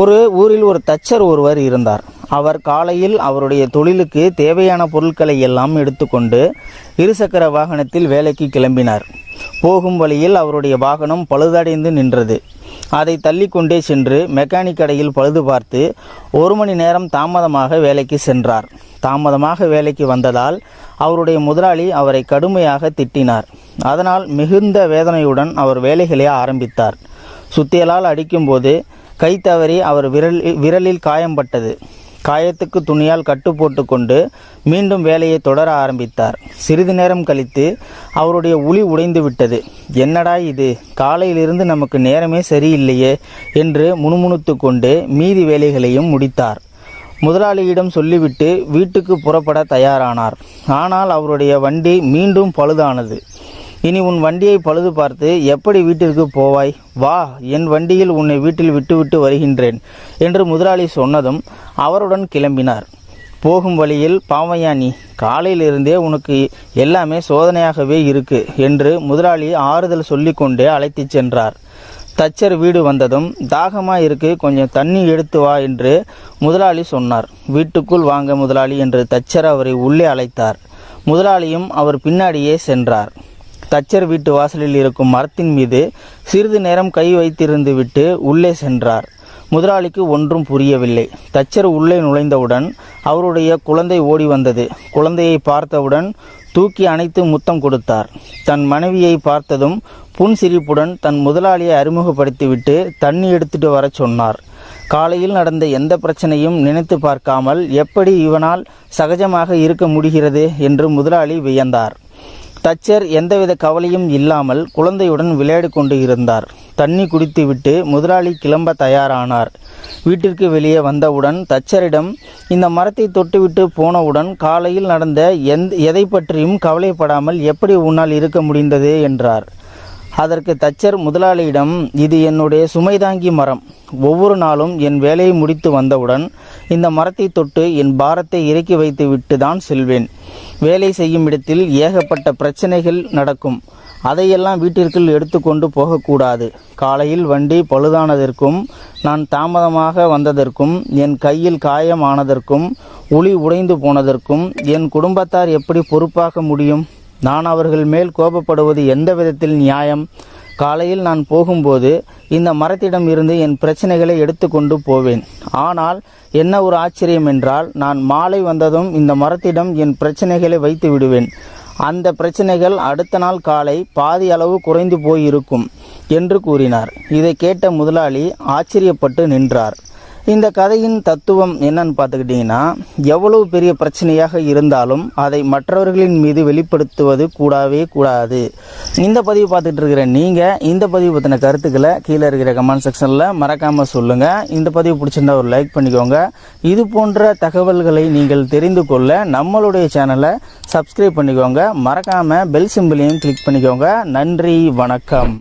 ஒரு ஊரில் ஒரு தச்சர் ஒருவர் இருந்தார். அவர் காலையில் அவருடைய தொழிலுக்கு தேவையான பொருட்களை எல்லாம் எடுத்துக்கொண்டு இருசக்கர வாகனத்தில் வேலைக்கு கிளம்பினார். போகும் வழியில் அவருடைய வாகனம் பழுதடைந்து நின்றது. அதை தள்ளிக்கொண்டே சென்று மெக்கானிக் கடையில் பழுது பார்த்து ஒரு மணி நேரம் தாமதமாக வேலைக்கு சென்றார். தாமதமாக வேலைக்கு வந்ததால் அவருடைய முதலாளி அவரை கடுமையாக திட்டினார். அதனால் மிகுந்த வேதனையுடன் அவர் வேலைகளை ஆரம்பித்தார். சுத்தியலால் அடிக்கும்போது கை தவறி அவர் விரல் விரலில் காயம்பட்டது காயத்துக்கு துணியால் கட்டு போட்டுக்கொண்டு மீண்டும் வேலையை தொடர ஆரம்பித்தார். சிறிது நேரம் கழித்து அவருடைய உளி உடைந்து விட்டது. என்னடா இது? காலையிலிருந்து நமக்கு நேரமே சரியில்லையே என்று முணுமுணுத்து கொண்டு மீதி வேலைகளையும் முடித்தார். முதலாளியிடம் சொல்லிவிட்டு வீட்டுக்கு புறப்பட தயாரானார். ஆனால் அவருடைய வண்டி மீண்டும் பழுதானது. இனி உன் வண்டியை பழுது பார்த்து எப்படி வீட்டிற்கு போவாய்? வா என் வண்டியில் உன்னை வீட்டில் விட்டுவிட்டு வருகின்றேன் என்று முதலாளி சொன்னதும் அவருடன் கிளம்பினார். போகும் வழியில் பாவையாணி காலையிலிருந்தே உனக்கு எல்லாமே சோதனையாகவே இருக்கு என்று முதலாளி ஆறுதல் சொல்லிக்கொண்டே அழைத்துச் சென்றார். தச்சர் வீடு வந்ததும் தாகமாக இருக்கு கொஞ்சம் தண்ணி எடுத்து வா என்று முதலாளி சொன்னார். வீட்டுக்குள் வாங்க முதலாளி என்று தச்சர் அவரை உள்ளே அழைத்தார். முதலாளியும் அவர் பின்னாடியே சென்றார். தச்சர் வீட்டு வாசலில் இருக்கும் மரத்தின் மீது சிறிது நேரம் கை வைத்திருந்து விட்டு உள்ளே சென்றார். முதலாளிக்கு ஒன்றும் புரியவில்லை. தச்சர் உள்ளே நுழைந்தவுடன் அவருடைய குழந்தை ஓடி வந்தது. குழந்தையை பார்த்தவுடன் தூக்கி அணைத்து முத்தம் கொடுத்தார். தன் மனைவியை பார்த்ததும் புன்சிரிப்புடன் தன் முதலாளியை அறிமுகப்படுத்திவிட்டு தண்ணி எடுத்துட்டு வரச் சொன்னார். காலையில் நடந்த எந்த பிரச்சனையும் நினைத்து பார்க்காமல் எப்படி இவனால் சகஜமாக இருக்க முடிகிறது என்று முதலாளி வியந்தார். தச்சர் எந்தவித கவலையும் இல்லாமல் குழந்தையுடன் விளையாடி கொண்டு இருந்தார். தண்ணி குடித்துவிட்டு முதலாளி கிளம்ப தயாரானார். வீட்டிற்கு வெளியே வந்தவுடன் தச்சரிடம் இந்த மரத்தை தொட்டுவிட்டு போனவுடன் காலையில் நடந்த எந்த எதை பற்றியும் கவலைப்படாமல் எப்படி உன்னால் இருக்க முடிந்தது? என்றார். அதற்கு தச்சர் முதலாளியிடம் இது என்னுடைய சுமைதாங்கி மரம். ஒவ்வொரு நாளும் என் வேலையை முடித்து வந்தவுடன் இந்த மரத்தை தொட்டு என் பாரத்தை இறக்கி வைத்து விட்டு தான் செல்வேன். வேலை செய்யும் இடத்தில் ஏகப்பட்ட பிரச்சனைகள் நடக்கும். அதையெல்லாம் வீட்டிற்குள் எடுத்துக்கொண்டு போகக்கூடாது. காலையில் வண்டி பழுதானதற்கும் நான் தாமதமாக வந்ததற்கும் என் கையில் காயம் ஆனதற்கும் உளி உடைந்து போனதற்கும் என் குடும்பத்தார் எப்படி பொறுப்பாக முடியும்? நான் அவர்கள் மேல் கோபப்படுவது எந்த விதத்தில் நியாயம்? காலையில் நான் போகும்போது இந்த மரத்திடம் இருந்து என் பிரச்சனைகளை எடுத்துக்கொண்டு போவேன். ஆனால் என்ன ஒரு ஆச்சரியம் என்றால் நான் மாலை வந்ததும் இந்த மரத்திடம் என் பிரச்சனைகளை வைத்து விடுவேன். அந்த பிரச்சனைகள் அடுத்த நாள் காலை பாதி அளவு குறைந்து போயிருக்கும் என்று கூறினார். இதை கேட்ட முதலாளி ஆச்சரியப்பட்டு நின்றார். இந்த கதையின் தத்துவம் என்னன்னு பார்த்துக்கிட்டிங்கன்னா எவ்வளவு பெரிய பிரச்சனையாக இருந்தாலும் அதை மற்றவர்களின் மீது வெளிப்படுத்துவது கூடவே கூடாது. இந்த பதிவு பார்த்துட்டு இருக்கிற நீங்கள் இந்த பதிவு பற்றின கருத்துக்களை கீழே இருக்கிற கமெண்ட் செக்ஷனில் மறக்காமல் சொல்லுங்கள் இந்த பதிவு பிடிச்சிருந்தா ஒரு லைக் பண்ணிக்கோங்க. இது போன்ற தகவல்களை நீங்கள் தெரிந்து கொள்ள நம்மளுடைய சேனலை சப்ஸ்கிரைப் பண்ணிக்கோங்க. மறக்காமல் பெல் சிம்பிளையும் கிளிக் பண்ணிக்கோங்க. நன்றி வணக்கம்.